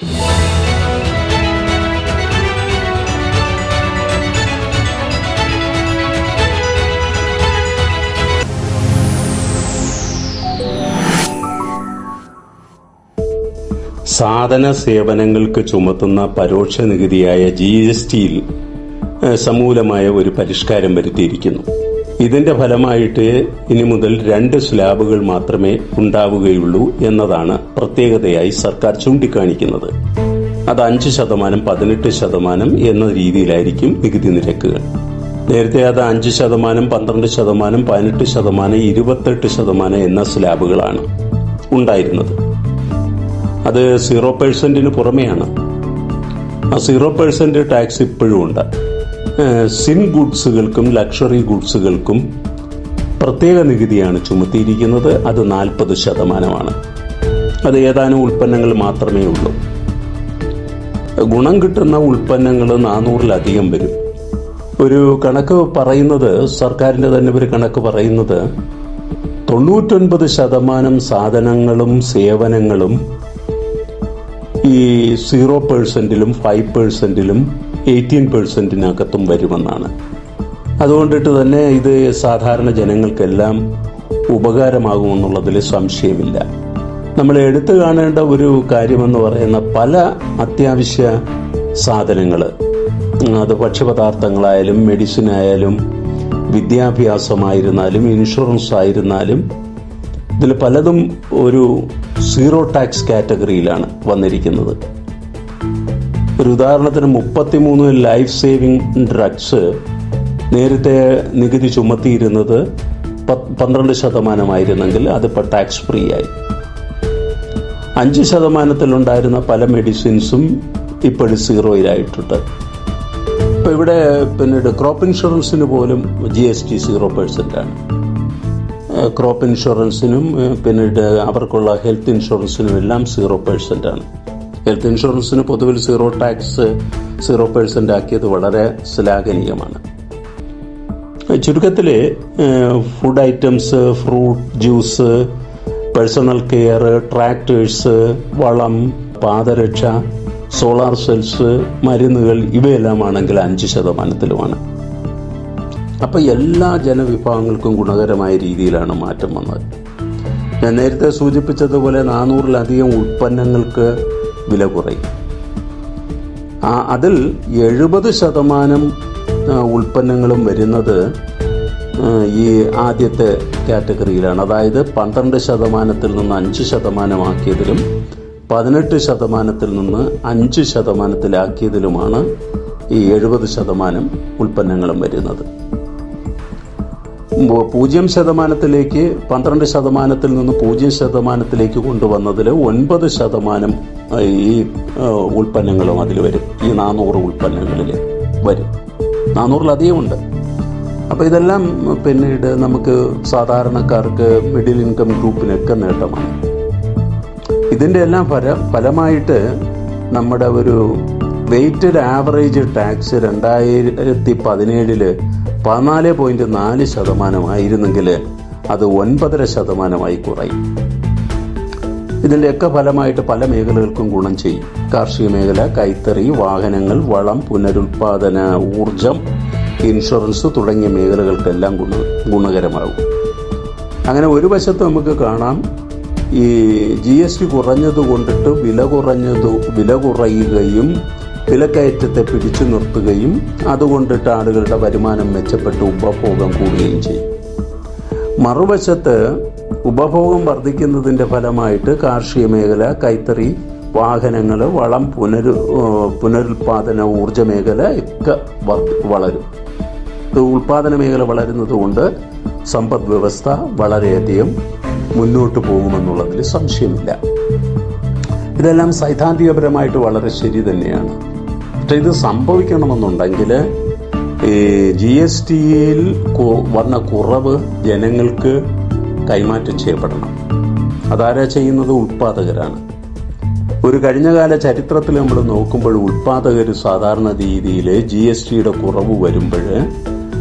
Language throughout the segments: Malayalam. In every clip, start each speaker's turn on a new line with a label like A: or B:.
A: സാധന സേവനങ്ങൾക്ക് ചുമത്തുന്ന പരോക്ഷ നികുതിയായ ജി എസ് ടിയിൽ സമൂലമായ ഒരു പരിഷ്കാരം വരുത്തിയിരിക്കുന്നു. ഇതിന്റെ ഫലമായിട്ട് ഇനി മുതൽ രണ്ട് സ്ലാബുകൾ മാത്രമേ ഉണ്ടാവുകയുള്ളൂ എന്നതാണ് പ്രത്യേകതയായി സർക്കാർ ചൂണ്ടിക്കാണിക്കുന്നത്. അത് അഞ്ച് ശതമാനം പതിനെട്ട് ശതമാനം എന്ന രീതിയിലായിരിക്കും നികുതി നിരക്കുകൾ. നേരത്തെ അത് അഞ്ച് ശതമാനം പന്ത്രണ്ട് ശതമാനം പതിനെട്ട് ശതമാനം ഇരുപത്തെട്ട് ശതമാനം എന്ന സ്ലാബുകളാണ് ഉണ്ടായിരുന്നത്. അത് സീറോ പേഴ്സന്റിന് പുറമെയാണ്. ആ സീറോ പേഴ്സന്റ് ടാക്സ് ഇപ്പോഴും ഉണ്ട്. സിൻ ഗുഡ്സുകൾക്കും ലക്ഷറി ഗുഡ്സുകൾക്കും പ്രത്യേക നികുതിയാണ് ചുമത്തിയിരിക്കുന്നത്. അത് നാൽപ്പത് ശതമാനമാണ്. അത് ഏതാനും ഉൽപ്പന്നങ്ങൾ മാത്രമേ ഉള്ളൂ. ഗുണം കിട്ടുന്ന ഉൽപ്പന്നങ്ങൾ നാനൂറിലധികം വരും. ഒരു കണക്ക് പറയുന്നത് സർക്കാരിന്റെ തന്നെ ഒരു കണക്ക് പറയുന്നത് തൊണ്ണൂറ്റൊൻപത് ശതമാനം സാധനങ്ങളും സേവനങ്ങളും ഈ സീറോ പേഴ്സന്റിലും ഫൈവ് പേഴ്സന്റിലും എയ്റ്റീൻ പേഴ്സന്റിനകത്തും വരുമെന്നാണ്. അതുകൊണ്ടിട്ട് തന്നെ ഇത് സാധാരണ ജനങ്ങൾക്കെല്ലാം ഉപകാരമാകുമെന്നുള്ളതിൽ സംശയമില്ല. നമ്മൾ എടുത്തു കാണേണ്ട ഒരു കാര്യമെന്ന് പറയുന്ന പല അത്യാവശ്യ സാധനങ്ങൾ അത് ഭക്ഷ്യപദാർത്ഥങ്ങളായാലും മെഡിസിൻ ആയാലും വിദ്യാഭ്യാസമായിരുന്നാലും ഇൻഷുറൻസ് ആയിരുന്നാലും ഇതിൽ പലതും ഒരു സീറോ ടാക്സ് കാറ്റഗറിയിലാണ് വന്നിരിക്കുന്നത്. ഒരു ഉദാഹരണത്തിന് മുപ്പത്തിമൂന്ന് ലൈഫ് സേവിംഗ് ഡ്രഗ്സ് നേരത്തെ നികുതി ചുമത്തിയിരുന്നത് പന്ത്രണ്ട് ശതമാനമായിരുന്നെങ്കിൽ അതിപ്പോൾ ടാക്സ് ഫ്രീ ആയി. അഞ്ച് ശതമാനത്തിലുണ്ടായിരുന്ന പല മെഡിസിൻസും ഇപ്പോഴും സീറോയിലായിട്ടുണ്ട് ഇപ്പം ഇവിടെ പിന്നീട് ക്രോപ്പ് ഇൻഷുറൻസിന് പോലും ജി എസ് ടി സീറോ ആണ്. ക്രോപ്പ് ഇൻഷുറൻസിനും പിന്നീട് അവർക്കുള്ള ഹെൽത്ത് ഇൻഷുറൻസിനും എല്ലാം സീറോ ആണ്. ഹെൽത്ത് ഇൻഷുറൻസിന് പൊതുവിൽ സീറോ ടാക്സ് സീറോ പെർസെന്റ് ആക്കിയത് വളരെ ശ്ലാഘനീയമാണ്. ചുരുക്കത്തിൽ food items fruit juice personal care tractors വളം പാദരക്ഷ സോളാർ സെൽസ് മരുന്നുകൾ ഇവയെല്ലാം ആണെങ്കിൽ അഞ്ച് ശതമാനത്തിലുമാണ്. അപ്പോൾ എല്ലാ ജനവിഭാഗങ്ങൾക്കും ഗുണകരമായ രീതിയിലാണ് മാറ്റം വന്നത്. ഞാൻ നേരത്തെ സൂചിപ്പിച്ചതുപോലെ നാനൂറിലധികം ഉൽപ്പന്നങ്ങൾക്ക് വില കുറയും. അതിൽ എഴുപത് ശതമാനം ഉൽപ്പന്നങ്ങളും വരുന്നത് ഈ ആദ്യത്തെ കാറ്റഗറിയിലാണ്. അതായത് പന്ത്രണ്ട് ശതമാനത്തിൽ നിന്ന് അഞ്ച് ശതമാനമാക്കിയതിലും പതിനെട്ട് ശതമാനത്തിൽ നിന്ന് അഞ്ച് ശതമാനത്തിലാക്കിയതിലുമാണ് ഈ എഴുപത് ശതമാനം ഉൽപ്പന്നങ്ങളും വരുന്നത്. പൂജ്യം ശതമാനത്തിലേക്ക് പന്ത്രണ്ട് ശതമാനത്തിൽ നിന്ന് പൂജ്യം ശതമാനത്തിലേക്ക് കൊണ്ടുവന്നതിൽ ഒൻപത് ശതമാനം ഈ ഉൽപ്പന്നങ്ങളും അതിൽ വരും. ഈ നാനൂറ് ഉൽപ്പന്നങ്ങളിൽ വരും. നാനൂറിലധികം ഉണ്ട്. അപ്പോൾ ഇതെല്ലാം പിന്നീട് നമുക്ക് സാധാരണക്കാർക്ക് മിഡിൽ ഇൻകം ഗ്രൂപ്പിനൊക്കെ നേട്ടമാണ്. ഇതിന്റെ എല്ലാം ഫല ഫലമായിട്ട് നമ്മുടെ ഒരു വെയ്റ്റഡ് ആവറേജ് ടാക്സ് രണ്ടായിരത്തി പതിനേഴിൽ പതിനാല് പോയിന്റ് നാല് ശതമാനമായിരുന്നെങ്കിൽ അത് ഒൻപതര ശതമാനമായി കുറയും. ഇതിന്റെയൊക്കെ ഫലമായിട്ട് പല മേഖലകൾക്കും ഗുണം ചെയ്യും. കാർഷിക മേഖല കൈത്തറി വാഹനങ്ങൾ വളം പുനരുൽപാദന ഊർജം ഇൻഷുറൻസ് തുടങ്ങിയ മേഖലകൾക്കെല്ലാം ഗുണ ഗുണകരമാകും. അങ്ങനെ ഒരു വശത്ത് നമുക്ക് കാണാം ഈ ജി എസ് ടി കുറഞ്ഞത് കൊണ്ടിട്ട് വില കുറഞ്ഞത് വില കുറയുകയും വിലക്കയറ്റത്തെ പിടിച്ചു നിർത്തുകയും അതുകൊണ്ടിട്ട് ആളുകളുടെ വരുമാനം മെച്ചപ്പെട്ട് ഉപഭോഗം കൂടുകയും ചെയ്യും. മറുവശത്ത് ഉപഭോഗം വർദ്ധിക്കുന്നതിന്റെ ഫലമായിട്ട് കാർഷിക മേഖല കൈത്തറി വാഹനങ്ങൾ വളം പുനരു പുനരുൽപാദന ഊർജ മേഖല ഒക്കെ വളരും. ഉൽപാദന മേഖല വളരുന്നത് കൊണ്ട് സമ്പദ് വ്യവസ്ഥ വളരെയധികം മുന്നോട്ട് പോകുമെന്നുള്ളതിൽ സംശയമില്ല. ഇതെല്ലാം സൈദ്ധാന്തികപരമായിട്ട് വളരെ ശരി തന്നെയാണ്. പക്ഷെ ഇത് സംഭവിക്കണമെന്നുണ്ടെങ്കിൽ ഈ ജി എസ് ടിയിൽ വന്ന കുറവ് ജനങ്ങൾക്ക് കൈമാറ്റം ചെയ്യപ്പെടണം. അതാരാ ചെയ്യുന്നത്? ഉൽപാദകരാണ് ഒരു കഴിഞ്ഞകാല ചരിത്രത്തിൽ നമ്മൾ നോക്കുമ്പോൾ ഉൽപാദകർ സാധാരണ രീതിയിൽ ജി എസ് ടിയുടെ കുറവ് വരുമ്പോൾ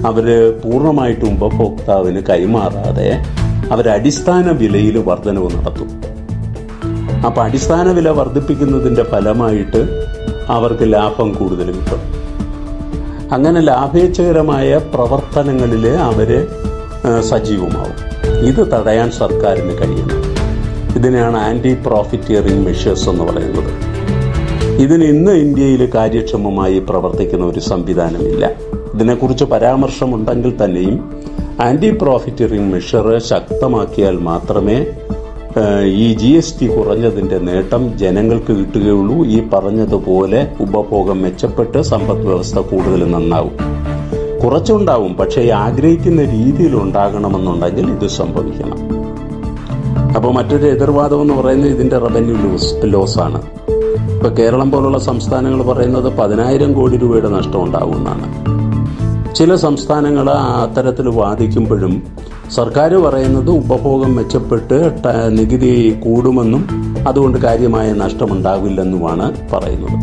A: അവർ പൂർണമായിട്ടും ഉപഭോക്താവിന് കൈമാറാതെ അവർ അടിസ്ഥാന വിലയിൽ വർധനവ് നടത്തും. അപ്പം അടിസ്ഥാന വില വർദ്ധിപ്പിക്കുന്നതിന്റെ ഫലമായിട്ട് അവർക്ക് ലാഭം കൂടുതൽ കിട്ടും. അങ്ങനെ ലാഭേച്ഛകരമായ പ്രവർത്തനങ്ങളിൽ അവർ സജീവമാവും. ഇത് തടയാൻ സർക്കാരിന് കഴിയണം. ഇതിനെയാണ് ആന്റി പ്രോഫിറ്റിയറിംഗ് മെഷേഴ്സ് എന്ന് പറയുന്നത്. ഇതിന് ഇന്ന് ഇന്ത്യയിൽ കാര്യക്ഷമമായി പ്രവർത്തിക്കുന്ന ഒരു സംവിധാനമില്ല. ഇതിനെക്കുറിച്ച് പരാമർശമുണ്ടെങ്കിൽ തന്നെയും ആന്റി പ്രോഫിറ്റിയറിംഗ് മെഷർ ശക്തമാക്കിയാൽ മാത്രമേ ഈ ജി എസ് ടി കുറഞ്ഞതിന്റെ നേട്ടം ജനങ്ങൾക്ക് കിട്ടുകയുള്ളൂ. ഈ പറഞ്ഞതുപോലെ ഉപഭോഗം മെച്ചപ്പെട്ട് സമ്പദ് വ്യവസ്ഥ കൂടുതൽ നന്നാവും. കുറച്ചുണ്ടാവും പക്ഷേ ആഗ്രഹിക്കുന്ന രീതിയിൽ ഉണ്ടാകണമെന്നുണ്ടെങ്കിൽ ഇത് സംഭവിക്കണം. അപ്പോൾ മറ്റൊരു എതിർവാദം എന്ന് പറയുന്നത് ഇതിന്റെ റവന്യൂ ലോസ് ലോസാണ് ആണ്. ഇപ്പൊ കേരളം പോലുള്ള സംസ്ഥാനങ്ങൾ പറയുന്നത് പതിനായിരം കോടി രൂപയുടെ നഷ്ടം ഉണ്ടാകുമെന്നാണ്. ചില സംസ്ഥാനങ്ങൾ അത്തരത്തിൽ വാദിക്കുമ്പോഴും സർക്കാർ പറയുന്നത് ഉപഭോഗം മെച്ചപ്പെട്ട് നികുതി കൂടുമെന്നും അതുകൊണ്ട് കാര്യമായ നഷ്ടമുണ്ടാവില്ലെന്നുമാണ് പറയുന്നത്.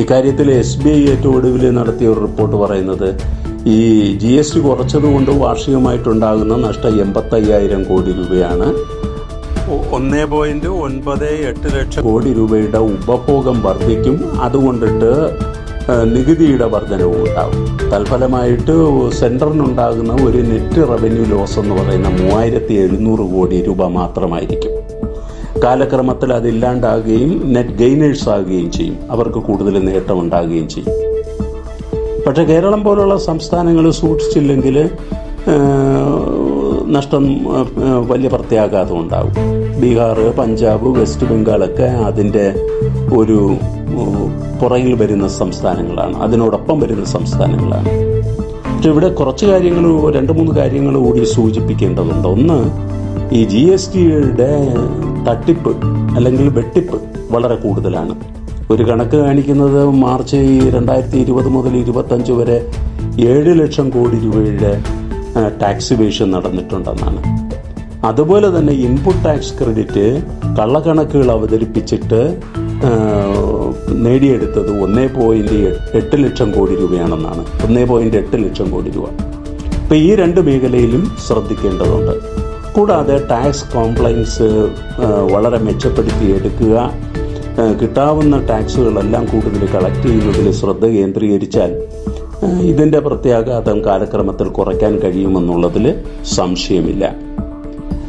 A: ഇക്കാര്യത്തിൽ എസ് ബി ഐ ഏറ്റവും ഒടുവിൽ നടത്തിയ ഒരു റിപ്പോർട്ട് പറയുന്നത് ഈ ജി എസ് ടി കുറച്ചതുകൊണ്ട് വാർഷികമായിട്ടുണ്ടാകുന്ന നഷ്ടം എൺപത്തയ്യായിരം കോടി രൂപയാണ്. ഒന്നേ പോയിന്റ് ഒൻപത് എട്ട് ലക്ഷം കോടി രൂപയുടെ ഉപഭോഗം വർദ്ധിക്കും. അതുകൊണ്ടിട്ട് നികുതിയുടെ വർധനവും ഉണ്ടാകും തൽഫലമായിട്ട് സെന്ററിനുണ്ടാകുന്ന ഒരു നെറ്റ് റവന്യൂ ലോസ് എന്ന് പറയുന്ന മൂവായിരത്തി എഴുന്നൂറ് കോടി രൂപ മാത്രമായിരിക്കും. കാലക്രമത്തിൽ അതില്ലാണ്ടാകുകയും നെറ്റ് ഗെയിനേഴ്സ് ആകുകയും ചെയ്യും. അവർക്ക് കൂടുതൽ നേട്ടം ഉണ്ടാകുകയും ചെയ്യും. പക്ഷേ കേരളം പോലുള്ള സംസ്ഥാനങ്ങൾ സൂക്ഷിച്ചില്ലെങ്കിൽ നഷ്ടം വലിയ പ്രത്യാഘാതം ഉണ്ടാകും. ബീഹാർ പഞ്ചാബ് വെസ്റ്റ് ബംഗാളൊക്കെ അതിന്റെ ഒരു പുറകിൽ വരുന്ന സംസ്ഥാനങ്ങളാണ്. അതിനോടൊപ്പം വരുന്ന സംസ്ഥാനങ്ങളാണ്. പക്ഷെ ഇവിടെ കുറച്ച് കാര്യങ്ങൾ രണ്ട് മൂന്ന് കാര്യങ്ങൾ കൂടി സൂചിപ്പിക്കേണ്ടതുണ്ട്. ഒന്ന് ഈ ജി എസ് ടിയുടെ തട്ടിപ്പ് അല്ലെങ്കിൽ വെട്ടിപ്പ് വളരെ കൂടുതലാണ്. ഒരു കണക്ക് കാണിക്കുന്നത് മാർച്ച് രണ്ടായിരത്തി ഇരുപത് മുതൽ ഇരുപത്തഞ്ച് വരെ ഏഴ് ലക്ഷം കോടി രൂപയുടെ ടാക്സ് വേഷൻ നടന്നിട്ടുണ്ടെന്നാണ്. അതുപോലെ തന്നെ ഇൻപുട്ട് ടാക്സ് ക്രെഡിറ്റ് കള്ളക്കണക്കുകൾ അവതരിപ്പിച്ചിട്ട് നേടിയെടുത്തത് ഒന്നേ പോയിന്റ് എട്ട് ലക്ഷം കോടി രൂപയാണെന്നാണ്. ഒന്നേ പോയിന്റ് എട്ട് ലക്ഷം കോടി രൂപ. ഇപ്പൊ ഈ രണ്ട് മേഖലയിലും ശ്രദ്ധിക്കേണ്ടതുണ്ട്. കൂടാതെ ടാക്സ് കോംപ്ലൈൻസ് വളരെ മെച്ചപ്പെടുത്തി എടുക്കുക. കിട്ടാവുന്ന ടാക്സുകളെല്ലാം കൂടുതൽ കളക്ട് ചെയ്യുന്നതിൽ ശ്രദ്ധ കേന്ദ്രീകരിച്ചാൽ ഇതിന്റെ പ്രത്യാഘാതം കാലക്രമത്തിൽ കുറയ്ക്കാൻ കഴിയുമെന്നുള്ളതിൽ സംശയമില്ല.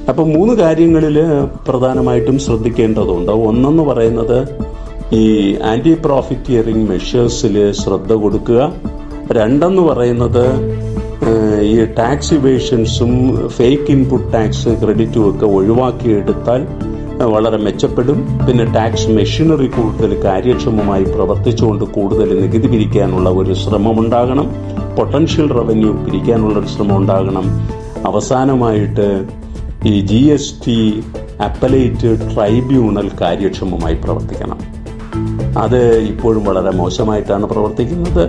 A: അപ്പോൾ മൂന്ന് കാര്യങ്ങളിൽ പ്രധാനമായിട്ടും ശ്രദ്ധിക്കേണ്ടതുണ്ട്. ഒന്നെന്ന് പറയുന്നത് ഈ ആന്റി പ്രോഫിറ്റിയറിംഗ് മെഷേഴ്സിൽ ശ്രദ്ധ കൊടുക്കുക. രണ്ടെന്ന് പറയുന്നത് ഈ ടാക്സ് ഇവേഷൻസും ഫേക്ക് ഇൻപുട്ട് ടാക്സ് ക്രെഡിറ്റും ഒക്കെ ഒഴിവാക്കിയെടുത്താൽ വളരെ മെച്ചപ്പെടും. പിന്നെ ടാക്സ് മെഷീനറി കൂടുതൽ കാര്യക്ഷമമായി പ്രവർത്തിച്ചുകൊണ്ട് കൂടുതൽ നികുതി പിരിക്കാനുള്ള ഒരു ശ്രമം ഉണ്ടാകണം പൊട്ടൻഷ്യൽ റവന്യൂ പിരിക്കാനുള്ള ഒരു ശ്രമം ഉണ്ടാകണം അവസാനമായിട്ട് ഈ G S T appellate tribunal കാര്യക്ഷമമായി പ്രവർത്തിക്കണം. അത് ഇപ്പോഴും വളരെ മോശമായിട്ടാണ് പ്രവർത്തിക്കുന്നത്.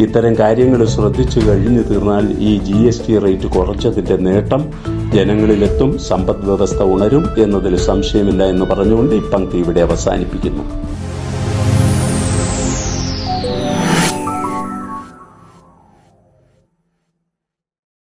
A: ഇത്തരം കാര്യങ്ങൾ ശ്രദ്ധിച്ചു കഴിഞ്ഞു തീർന്നാൽ ഈ ജി എസ് ടി റേറ്റ് കുറച്ചതിന്റെ നേട്ടം ജനങ്ങളിലെത്തും സമ്പദ് വ്യവസ്ഥ ഉണരും എന്നതിൽ സംശയമില്ല എന്ന് പറഞ്ഞുകൊണ്ട് ഈ പങ്ക്തി ഇവിടെ അവസാനിപ്പിക്കുന്നു.